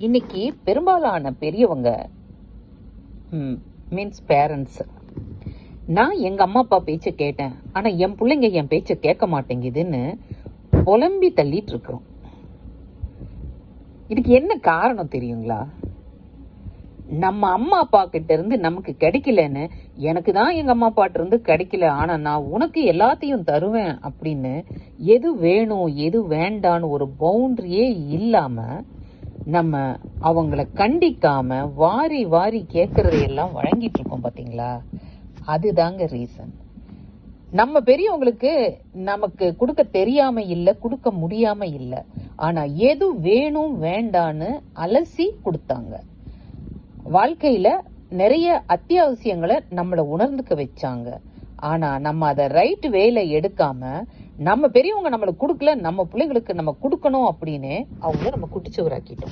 இன்னைக்கு பெரும்பாலான பெரியவங்க மீன்ஸ் பேரண்ட்ஸ் நான் எங்க அம்மா அப்பா பேச்ச கேட்டேன். ஆனா என் பிள்ளைங்க என் பேச்ச கேட்க மாட்டேங்குதுன்னு புலம்பி தள்ளிட்டு இருக்கிறோம். இதுக்கு என்ன காரணம் தெரியுங்களா? நம்ம அம்மா அப்பா கிட்ட இருந்து நமக்கு கிடைக்கலன்னு எனக்கு தான் எங்க அம்மா அப்பாட்ட இருந்து கிடைக்கல. ஆனா நான் உனக்கு எல்லாத்தையும் தருவேன் அப்படின்னு எது வேணும் எது வேண்டான்னு ஒரு பவுண்டரியே இல்லாம நம்ம அவங்கள கண்டிக்காம வாரி வாரி கேட்கறதையெல்லாம் வழங்கிட்டு இருக்கோம் பார்த்தீங்களா அதுதாங்க ரீசன் நம்ம பெரியவங்களுக்கு நமக்கு கொடுக்க தெரியாம இல்லை கொடுக்க முடியாம இல்லை. ஆனா எது வேணும் வேண்டான்னு அலசி கொடுத்தாங்க. வாழ்க்கையில நிறைய அத்தியாவசியங்களை நம்மளை உணர்ந்துக்க வச்சாங்க. ஆனா நம்ம அதை ரைட் வேல எடுக்காம நம்ம பெரியவங்க நம்மளுக்கு கொடுக்கல நம்ம பிள்ளைங்களுக்கு நம்ம கொடுக்கணும் அப்படின்னு அவங்கள நம்ம குட்டிச்சுவராக்கிட்டோம்.